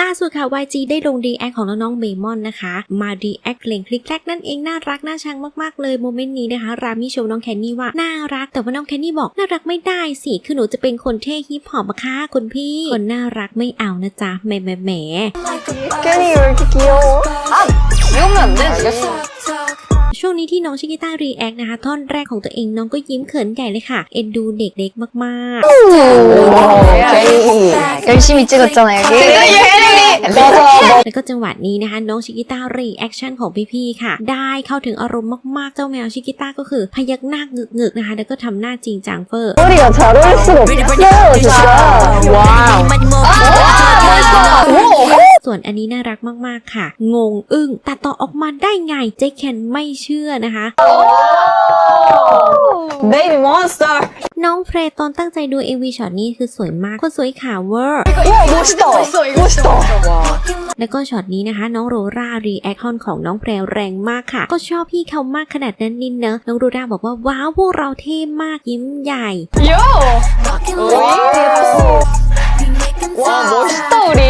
ล่าสุดค่ะ YG ได้ลงดีแอคของน้องๆเมมอนนะคะ มาดีแอคเพลงคลิกแคลกนั่นเองน่ารักน่าชังมากๆเลยโมเมนต์นี้นะคะ รามิโชว์น้องแคนนี่ว่า น่ารัก แต่ว่าน้องแคนนี่บอกน่ารักไม่ได้สิ คือหนูจะเป็นคนเท่ฮิปฮอปอะค่ะคุณพี่ คนน่ารักไม่เอานะจ๊ะแหมแหมแหม 괜히 왜 이렇게 귀여워? 아, 귀여우면 안 돼, 알겠어. ช่วงนี้ที่น้องชิกิต้ารีแอคนะคะ ท่อนแรกของตัวเองน้องก็ยิ้มเขินใหญ่เลยค่ะ เอ็นดูเด็กเล็กมาก 열심히 찍었잖아, 여기. 맞아, ๆ แล้วก็จังหวะนี้นะคะ น้องชิกิต้ารีแอคชั่นของพี่ๆค่ะ ได้เข้าถึงอารมณ์มากๆ เจ้าแมวชิกิต้าก็คือพยักหน้าเงึกๆนะคะ แล้วก็ทำหน้าจริงจังเฟอร์ว้าวส่วนอันนี้น่ารักมากๆค่ะ งงอึ้งตัดต่อออกมาได้ไงเจ๊แคนไม่เชื่อนะคะ Baby Monster น้องเพลตอนตั้งใจดู MV ช็อตนี้คือสวยมาก คนสวยขาวเวอร์บูสโตบูสโตแล้วก็ช็อตนี้นะคะ น้องโรรารีแอคอนของน้องเพลแรงมากค่ะ ก็ชอบพี่เขามากขนาดนั้นนินเนะน้องโรราบอกว่า ว้าว พวกเราเท่มากยิ้มใหญ่โยว้าวบูสโตดิ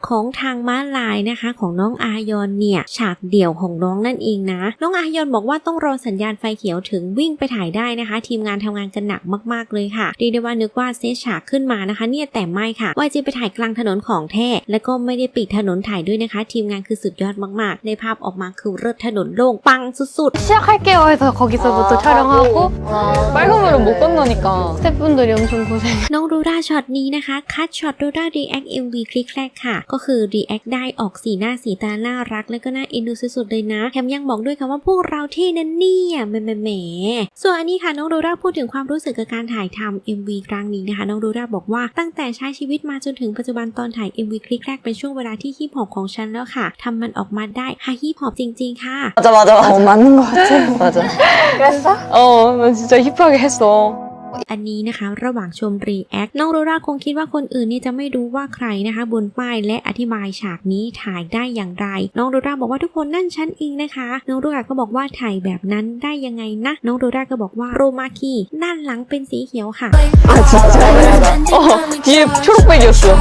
ซึ่งในฉากของทางม้าลายนะคะ ของน้องอายอนเนี่ย ฉากเดี่ยวของน้องนั่นเองนะ น้องอายอนบอกว่าต้องรอสัญญาณไฟเขียวถึงวิ่งไปถ่ายได้นะคะ ทีมงานทำงานกันหนักมากๆเลยค่ะเรียกได้ว่านึกว่าเซตฉากขึ้นมานะคะ เนี่ยแต่ไม่ค่ะว่าจะไปถ่ายกลางถนนของแท้ แล้วก็ไม่ได้ปิดถนนถ่ายด้วยนะคะ ทีมงานคือสุดยอดมากๆ ในภาพออกมาคือเลิศถนนโล่งปังสุดๆ 시작할게요 해서 거기서부터 촬영하고 빨간불은 못 건너니까. 스태프분들이 엄청 고생 น้องรูราช็อตนี้นะคะ คัดช็อตรูรารีแอคเอ็มวีคลิกแรกค่ะ ก็คือรีแอคได้ออกสีหน้าสีตาน่ารัก และก็น่าเอ็นดูสุดๆเลยนะ แถมยังบอกด้วยค่ะว่าพวกเราเท่นั้นเนี่ยแหมแหมแหมส่วนอันนี้ค่ะ น้องรูราพูดถึงความรู้สึกกับการถ่ายทำ MV ครั้งนี้นะคะ น้องรูราบอกว่าตั้งแต่ใช้ชีวิตมาจนถึงปัจจุบันตอนถ่าย MV คลิกแรกเป็นช่วงเวลาที่ฮิปฮอปของฉันแล้วค่ะทำมันออกมาได้ฮาฮิปฮอปจริง ๆ ค่ะ 맞아, 맞아. 어, 맞는 것 같아. 맞아. 그랬어? 어, 나 진짜 힙하게 했어. อันนี้นะคะ ระหว่างชมรีแอคน้องโรราคงคิดว่าคนอื่นนี่จะไม่รู้ว่าใครนะคะ บนป้ายและอธิบายฉากนี้ถ่ายได้อย่างไร น้องโรราบอกว่าทุกคนนั่นฉันเองนะคะ น้องโรราก็บอกว่าถ่ายแบบนั้นได้ยังไงนะ น้องโรราก็บอกว่าโรมาคีด้านหลังเป็นสีเขียวค่ะโอ้ยชุดไปเยอะสุ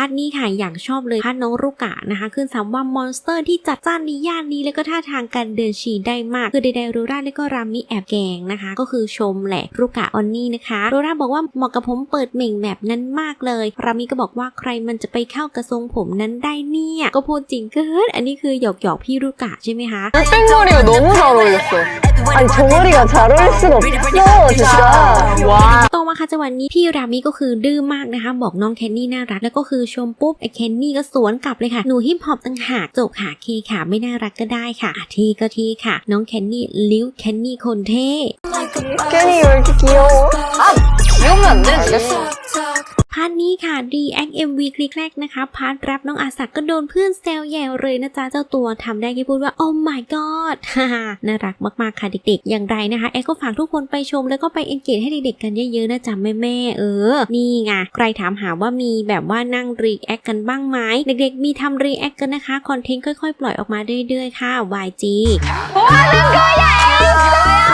าร์ทนี้ค่ะอย่างชอบเลยพาร์ทน้องรุกะนะคะ ขึ้นซ้มว่ามอนสเตอร์ที่จัดจ้านในย่านนี้แล้วก็ท่าทางการเดินฉี่ได้มากคือไดโรราและก็รามิแอบแกงนะคะ ก็คือชมแหละรุกะออนนี่นะคะโรราบอกว่าเหมาะกับผมเปิดเหม่งแบบนั้นมากเลย รามิก็บอกว่าใครมันจะไปเข้ากระทรงผมนั้นได้เนี่ย ก็พูดจริงเกินอันนี้คือหยอกหยอกๆพี่รุกะใช่ไหมคะ 뺑머리가 너무 잘 어울렸어. 아니, 저 머리가 잘 어울릴 수가 없어, 진짜. 와. ว่าคะจังหวะนี้พี่รามิก็คือดื้อมากนะคะ บอกน้องแคนนี่น่ารักแล้วก็คือชมปุ๊บไอ้แคนนี่ก็สวนกลับเลยค่ะหนูฮิปฮอปต่างหากจบค่ะเคค่ะไม่น่ารักก็ได้ค่ะทีก็ทีค่ะ น้องแคนนี่ลิ้วแคนนี่คนเท่แคนนี่เยอะเกี่ยวอยุ่งเหมือนเดิมาร์ทนี้ค่ะ React MV คลิกแรกนะคะ พาร์ทแรปน้องอาสักก็โดนเพื่อนแซวแย่เลยนะจ๊ะ เจ้าตัวทำได้แค่พูดว่า Oh my god ฮ่าน่ารักมากๆค่ะเด็กๆ อย่างไรนะคะ แอก็ฝากทุกคนไปชมแล้วก็ไปเอนเกจให้เด็กๆกันเยอะๆนะจ๊ะแม่ๆเออ นี่ไง ใครถามหาว่ามีแบบว่านั่ง React กันบ้างไหมเด็กๆ มีทำ React กันนะคะ คอนเทนต์ค่อยๆ ปล่อยออกมาเรื่อยๆ ค่ะ YG โอ้ยเกิดใหญ่